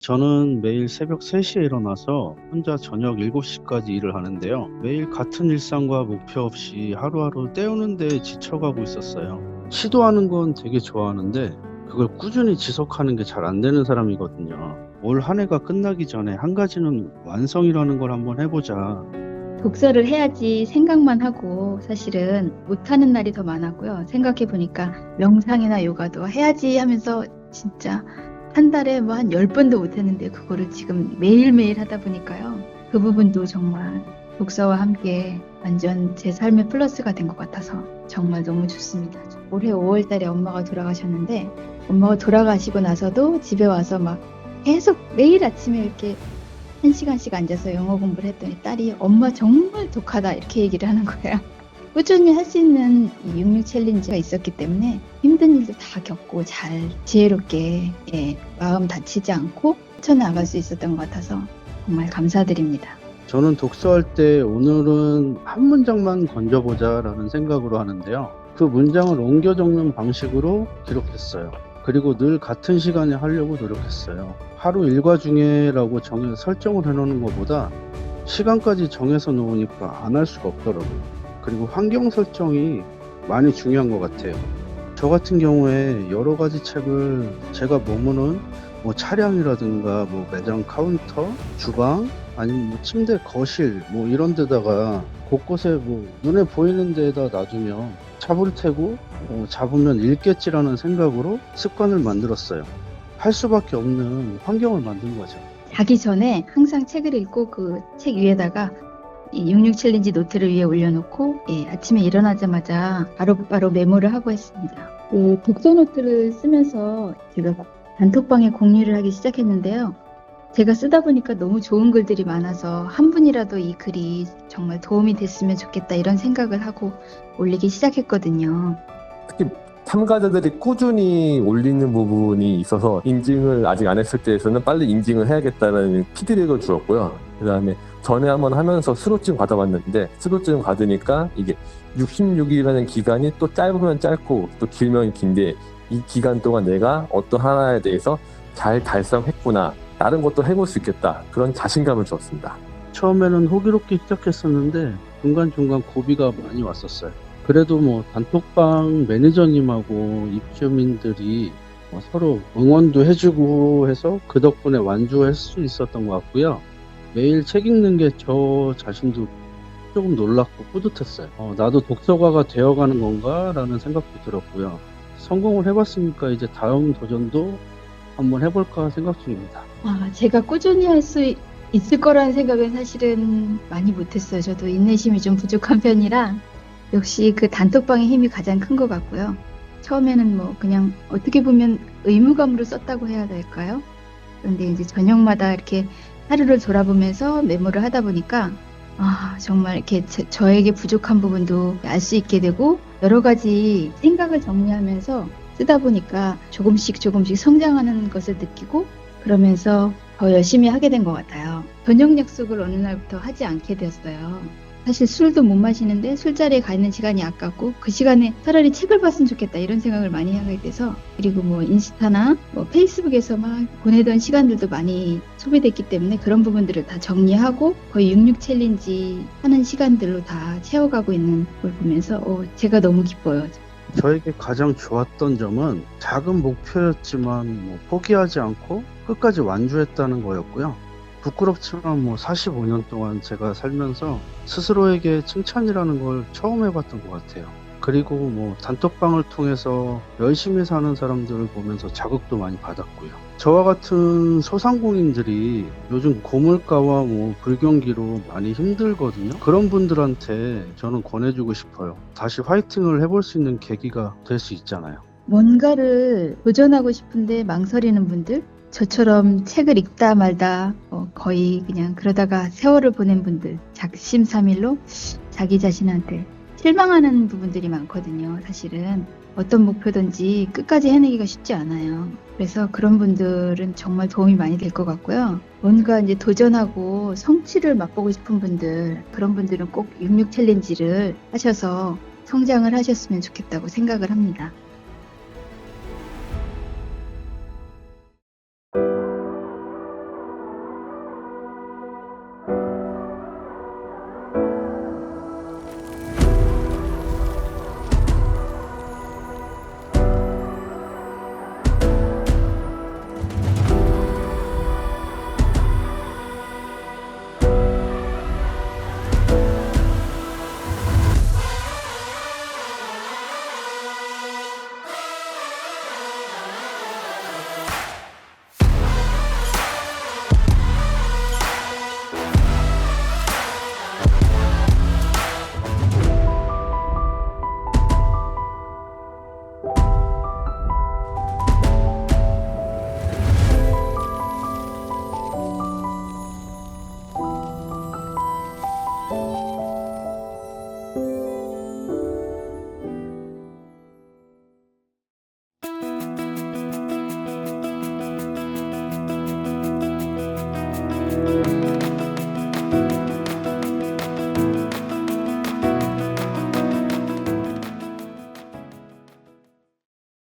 저는 매일 새벽 3시에 일어나서 혼자 저녁 7시까지 일을 하는데요. 매일 같은 일상과 목표 없이 하루하루 때우는 데 지쳐가고 있었어요. 시도하는 건 되게 좋아하는데 그걸 꾸준히 지속하는 게 잘 안 되는 사람이거든요. 올 한 해가 끝나기 전에 한 가지는 완성이라는 걸 한번 해보자. 독서를 해야지 생각만 하고 사실은 못하는 날이 더 많았고요. 생각해 보니까 명상이나 요가도 해야지 하면서 진짜 한 달에 뭐한 10번도 못했는데 그거를 지금 매일매일 하다 보니까요. 그 부분도 정말 독서와 함께 완전 제 삶의 플러스가 된 것 같아서 정말 너무 좋습니다. 올해 5월 달에 엄마가 돌아가셨는데 엄마가 돌아가시고 나서도 집에 와서 막 계속 매일 아침에 이렇게 한 시간씩 앉아서 영어 공부를 했더니 딸이 엄마 정말 독하다 이렇게 얘기를 하는 거예요. 꾸준히 할 수 있는 이66 챌린지가 있었기 때문에 힘든 일도 다 겪고 잘 지혜롭게 예, 마음 다치지 않고 헤쳐나갈 수 있었던 것 같아서 정말 감사드립니다. 저는 독서할 때 오늘은 한 문장만 건져보자 라는 생각으로 하는데요. 그 문장을 옮겨 적는 방식으로 기록했어요. 그리고 늘 같은 시간에 하려고 노력했어요. 하루 일과 중에라고 정해서 설정을 해놓는 것보다 시간까지 정해서 놓으니까 안 할 수가 없더라고요. 그리고 환경 설정이 많이 중요한 것 같아요. 저 같은 경우에 여러 가지 책을 제가 머무는 뭐 차량이라든가 뭐 매장 카운터, 주방, 아니면 뭐 침대, 거실 뭐 이런 데다가 곳곳에 뭐 눈에 보이는 데에다 놔두면 잡을 테고 어, 잡으면 읽겠지라는 생각으로 습관을 만들었어요. 할 수밖에 없는 환경을 만든 거죠. 자기 전에 항상 책을 읽고 그 책 위에다가 이66 챌린지 노트를 위에 올려놓고 예, 아침에 일어나자마자 바로 바로 메모를 하고 했습니다. 그 독서 노트를 쓰면서 제가 단톡방에 공유를 하기 시작했는데요. 제가 쓰다 보니까 너무 좋은 글들이 많아서 한 분이라도 이 글이 정말 도움이 됐으면 좋겠다 이런 생각을 하고 올리기 시작했거든요. 특히 참가자들이 꾸준히 올리는 부분이 있어서 인증을 아직 안 했을 때에서는 빨리 인증을 해야겠다는 피드백을 주었고요. 그 다음에 전에 한번 하면서 수료증 받아봤는데 수료증 받으니까 이게 66일이라는 기간이 또 짧으면 짧고 또 길면 긴데 이 기간 동안 내가 어떤 하나에 대해서 잘 달성했구나 다른 것도 해볼 수 있겠다 그런 자신감을 주었습니다. 처음에는 호기롭게 시작했었는데 중간중간 고비가 많이 왔었어요. 그래도 뭐 단톡방 매니저님하고 입주민들이 뭐 서로 응원도 해주고 해서 그 덕분에 완주할 수 있었던 것 같고요. 매일 책 읽는 게 저 자신도 조금 놀랍고 뿌듯했어요. 어, 나도 독서가가 되어가는 건가라는 생각도 들었고요. 성공을 해봤으니까 이제 다음 도전도 한번 해볼까 생각 중입니다. 아, 제가 꾸준히 할 수 있을 거라는 생각은 사실은 많이 못했어요. 저도 인내심이 좀 부족한 편이라 역시 그 단톡방의 힘이 가장 큰 것 같고요. 처음에는 뭐 그냥 어떻게 보면 의무감으로 썼다고 해야 될까요? 그런데 이제 저녁마다 이렇게 하루를 돌아보면서 메모를 하다 보니까 아, 정말 이렇게 제- 저에게 부족한 부분도 알 수 있게 되고 여러 가지 생각을 정리하면서 쓰다 보니까 조금씩 조금씩 성장하는 것을 느끼고 그러면서 더 열심히 하게 된 것 같아요. 저녁 약속을 어느 날부터 하지 않게 되었어요. 사실 술도 못 마시는데 술자리에 가 있는 시간이 아깝고 그 시간에 차라리 책을 봤으면 좋겠다 이런 생각을 많이 하게 돼서 그리고 뭐 인스타나 뭐 페이스북에서 막 보내던 시간들도 많이 소비됐기 때문에 그런 부분들을 다 정리하고 거의 66 챌린지 하는 시간들로 다 채워가고 있는 걸 보면서 어, 제가 너무 기뻐요. 저에게 가장 좋았던 점은 작은 목표였지만 뭐 포기하지 않고 끝까지 완주했다는 거였고요. 부끄럽지만 뭐 45년 동안 제가 살면서 스스로에게 칭찬이라는 걸 처음 해봤던 것 같아요. 그리고 뭐 단톡방을 통해서 열심히 사는 사람들을 보면서 자극도 많이 받았고요. 저와 같은 소상공인들이 요즘 고물가와 뭐 불경기로 많이 힘들거든요. 그런 분들한테 저는 권해주고 싶어요. 다시 화이팅을 해볼 수 있는 계기가 될 수 있잖아요. 뭔가를 도전하고 싶은데 망설이는 분들, 저처럼 책을 읽다 말다 어, 거의 그냥 그러다가 세월을 보낸 분들, 작심삼일로 자기 자신한테 실망하는 부분들이 많거든요. 사실은 어떤 목표든지 끝까지 해내기가 쉽지 않아요. 그래서 그런 분들은 정말 도움이 많이 될 것 같고요. 뭔가 이제 도전하고 성취를 맛보고 싶은 분들, 그런 분들은 꼭 66 챌린지를 하셔서 성장을 하셨으면 좋겠다고 생각을 합니다.